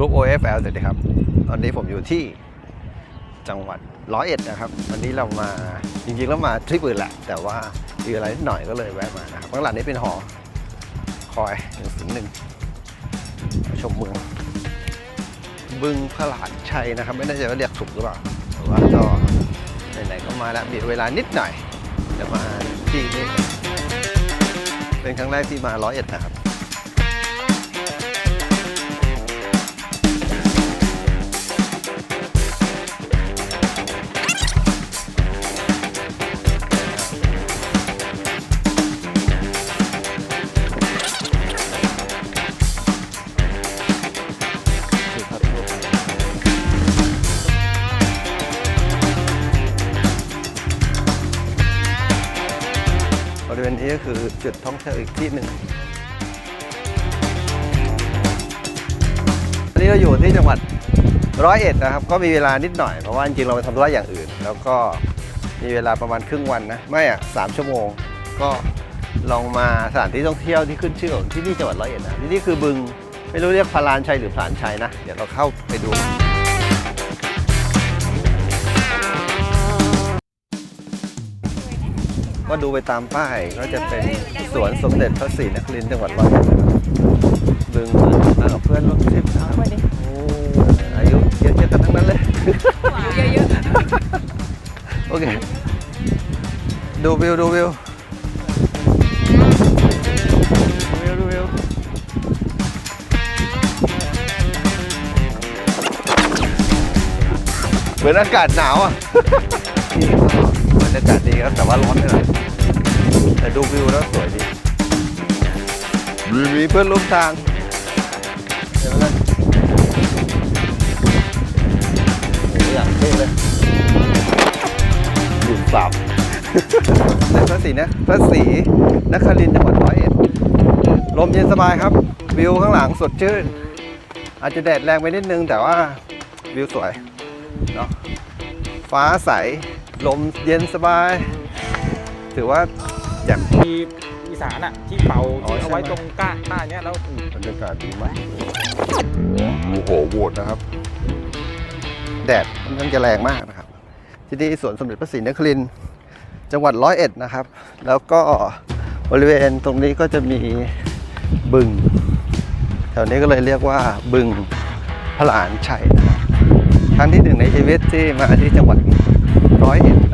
กรุ๊ป OFL สวัสดีครับ ตอนนี้ผมอยู่ที่จังหวัดร้อยเอ็ดนะครับ วันนี้เรามาจริงๆแล้วมาทริปอื่นแหละ แต่ว่ามีอะไรนิดหน่อยก็เลยแวะมานะครับข้างหลังนี้เป็นหอคอยหนึ่งถึงหนึ่งชมเมือง บึงพระหลานชัยนะครับ ไม่แน่ใจว่าเรียกถูกหรือเปล่าแต่ว่าก็ไหนๆก็มาแล้วมีเวลานิดหน่อยจะมาที่นี่เป็นครั้งแรกที่มาร้อยเอ็ดนะครับ ริเวณนี้ก็คือจุดท่องเที่ยวอีกที่หนึ่งวันนี้เราอยู่ที่จังหวัดร้อยเอ็ดนะครับ ก็มีเวลานิดหน่อย เพราะว่าจริงเราไปทำธุระอย่างอื่น แล้วก็มีเวลาประมาณครึ่งวันนะ ไม่อะสามชั่วโมง ก็ลองมาสถานที่ท่องเที่ยวที่ขึ้นชื่อของที่นี่จังหวัดร้อยเอ็ดนะที่นี่คือบึง ไม่รู้เรียกพารานชัยหรือผลานชัยนะ เดี๋ยวเราเข้าไปดู ก็ดูไปตามป้ายก็จะเป็นสวนสมเด็จพระศรีนครินทร์จังหวัดร้อยเอ็ดนะครับบึงมากับเพื่อนร่วมทริปนะครับโอ้อายุเยอะๆกันทั้งนั้นเลยเยอะโอเคดูวิวดูวิวดูวิวดูวิวเหมือนอากาศหนาวอะนี่ก็บ รยากาศดีครับ แต่ว่าร้อนไปหน่อยแต่ดูวิวแล้วสวยดีมีมีเพื่อนร่วมทางเห็นไหมล่ะอย่างเท่เลยหลุมสับในพระศรีนะพระศรีนครินทร์จังหวัดร้อยเอ็ดลมเย็นสบายครับ วิวข้างหลังสดชื่น อาจจะแดดแรงไปนิดนึง แต่ว่าวิวสวยเนาะฟ้าใส ลมเย็นสบาย ถือว่าแจ่มที่อีสานอะ ที่เป่าอ๋อที่เอาไว้ใช่ไหม ตรงก้านก้านเนี้ยแล้วบรรยากาศดีมากโอ้โหโหวตนะครับ แดดค่อนข้างจะแรงมากนะครับ ที่นี่สวนสมเด็จพระศรีนครินทร์จังหวัดร้อยเอ็ดนะครับ แล้วก็บริเวณตรงนี้ก็จะมีบึง แถวนี้ก็เลยเรียกว่าบึงพระหลานชัยนะครับครั้งที่หนึ่งในชีวิตที่มาที่จังหวัดร้อยเอ็ดนะ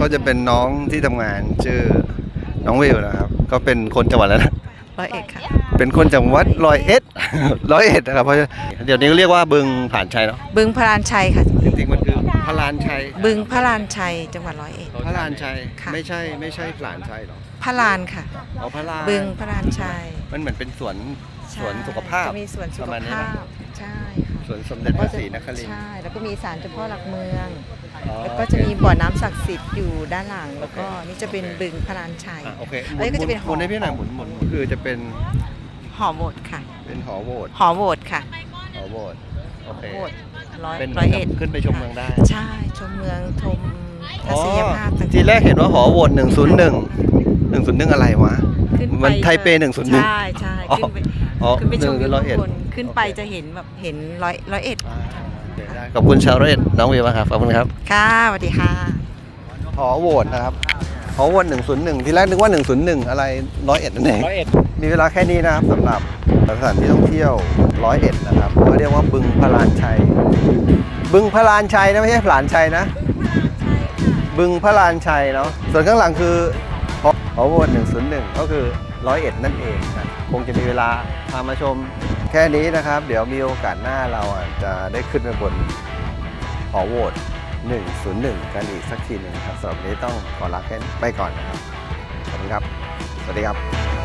ก็จะเป็นน้องที่ทำงานชื่อน้องวิวนะครับ ก็เป็นคนจังหวัดแล้วนะร้อยเอ็ดค่ะ เป็นคนจังหวัดร้อยเอ็ดร้อยเอ็ดนะครับเพราะเดี๋ยวนี้ก็เรียกว่าบึงผ่านชัยเนาะบึงพระลานชัยค่ะ จริงๆมันคือพระลานชัยบึงพระลานชัยจังหวัดร้อยเอ็ด พระลานชัยค่ะ ไม่ใช่ไม่ใช่ผลานชัยหรอพระลานค่ะ อ๋อพระลานบึงพระลานชัยมันเหมือนเป็นสวนสวนใช่สุขภาพ จะมีสวนสุปขระมาณนี้ภาปะพใช่ค่ะส วนสมเด็จพระศรีนครินทร์ ใช่แล้วก็มีศาลเจ้าพ่อหลักเมือง อ๋อแล้วก็จะมีบ่อน้ำศักดิ์สิทธิ์อยู่ด้านหลัง แล้วก็นี่จะเป็นบึงพระลานชัย อะโอเคหอันนี้ก็จะเป็นหมุนให้พี่หน่อยหมุนหมุนหมุนคือจะเป็นหอโบสถ์ค่ะ เป็นหอโบสถ์หอโบสถ์ค่ะหอโบสถ์โอเคโบสถ์ร้อยเป็นร้อยเอ็ดขึ้นไปชมเมืองได้ใช่ชมเมืองชมทัศนียภาพต่างๆ ทีแรกเห็นว่าหอโหวต101 101อะไรวะ ขึ้นมันไทเป101ใช่ใช่ขึ้นไปอ๋อขึ้นไปชมหนึ่งร้อยเอ็ด ข้างบนขึ้นไปจะเห็นแบบเห็นร้อยร้อยเอ็ดอ่าโอเคได้ขอบคุณชาวร้อยเอ็ดน้องวิวมากครับขอบคุณครับ ค่ะสวัสดีค่ะหอโหวตนะครับหอโหวต101ทีแรกนึกว่า101อะไรร้อยเอ็ดนั่นเอง ร้อยเอ็ดมีเวลาแค่นี้นะครับสำหรับสถานที่ท่องเที่ยวร้อยเอ็ดนะครับก็เรียกว่าบึงพระลานชัย บึงพระลานชัยนะไม่ใช่ผลานชัยนะ บึงพระลานชัยเนาะส่วนข้างหลังคือ พอหอโหวต101 ก็คือร้อยเอ็ดนั่นเองนะคงจะมีเวลาพามาชมแค่นี้นะครับ เดี๋ยวมีโอกาสหน้าเราอะจะได้ขึ้นไปบนหอโหวต101 กันอีกสักทีหนึ่งครับสำหรับวันนี้ต้องขอลาแค่ไปก่อนนะครับ สวัสดีครับ สวัสดีครับ